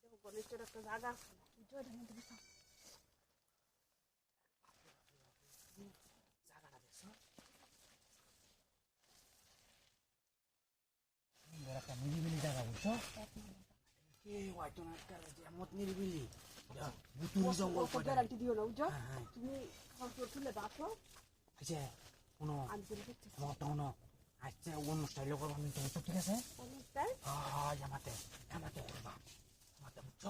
দেখো গণেশের একটা জায়গা আছে এটার মধ্যে বিছাও জায়গাটা দেখছ একটা নিরিবিলি জায়গা বুঝছ হ্যাঁ, হ্যাঁ। আচ্ছা আচ্ছা আমি তো ঠিক আছে অনেকটাই হ্যাঁ জামাতে জামাতে করবা জামাতে বুঝছ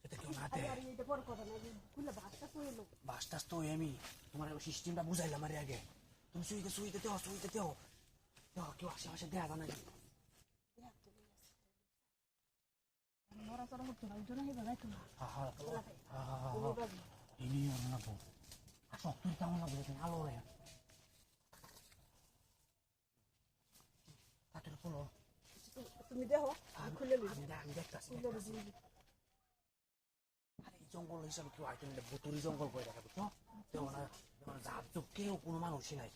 সেটা কেউ না আরে দে আরে এটা বড় কথা না যে খুলে বাসটা করে এলো বাসটাস তো আমি তোমার সিস্টেমটা বুঝাইলাম আরে আগে তুমি শুইতে শুইতে দেও শুইতে দেও দেও কেউ আশেপাশে দেয়া জানা করতো না তুমি দেখো। আমি খুলে. খুলে দিই Ada জঙ্গল হিসাবে কেউ আইটেম বুতুরি জঙ্গল করে দেখা বুঝছ যেমন যেমন জাত তো কেউ কোনো মানুষই নাই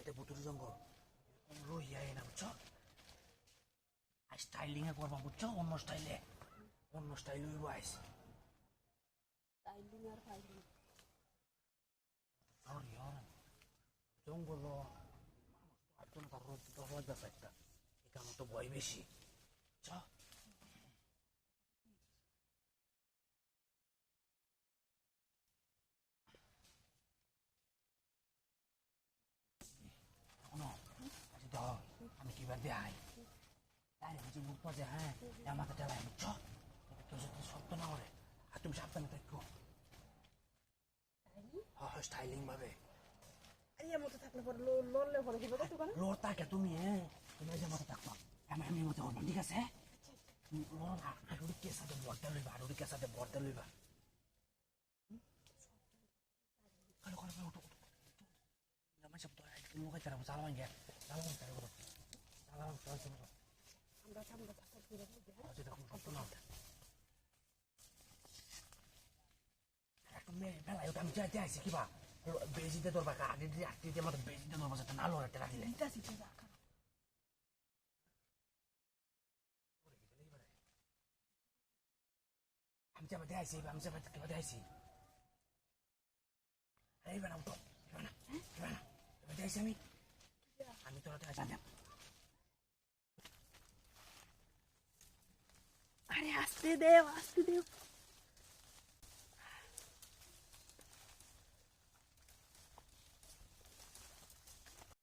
এটা বুতুরি জঙ্গল এরকম রইয়া না বুঝছ আর স্টাইলিং এ করবা বুঝছ অন্য স্টাইলে অন্য স্টাইল হইব আইস টাইলিং আর ফাইলিং Sorry, ya. জঙ্গল একজন আছে একটা এখানে তো ভয় বেশি চ আমি কিবার দেখাই তাই হচ্ছে মুখ পাজে হ্যাঁ? আমাকে টেলাই বুঝছ কেউ যদি শব্দ না করে আর তুমি সাবধানে দেখো হ্যাঁ স্টাইলিং ভাবে। এই মতো থাকলে পরে লড়লে পরে দিবে তো দোকানে লোর তাকে তুমি হ্যাঁ? তুমি যে মতো আমি আমি মতো ঠিক আছে? লোর আরুড়ি কে সাথে বর্দা লইবা আরুড়ি কে সাথে বর্দা লইবা। কালো কালো উঠো আমার মুখে আমরা ওটা আমি যাইতে আইসি কিবা বেজিতে ধরবা আগে দিয়ে আটটি দিয়ে মতো বেজিতে ধরবা যাতে না লোর একটা তো রাখা আমি যাবে দেখাইছি আমি যাবে কেবা দেখাইছি এই বেড়া উঠো এবার না এবার দেখাইছি আমি আমি তোরা দেখা জানতাম আরে আসতে দেও আসতে দেও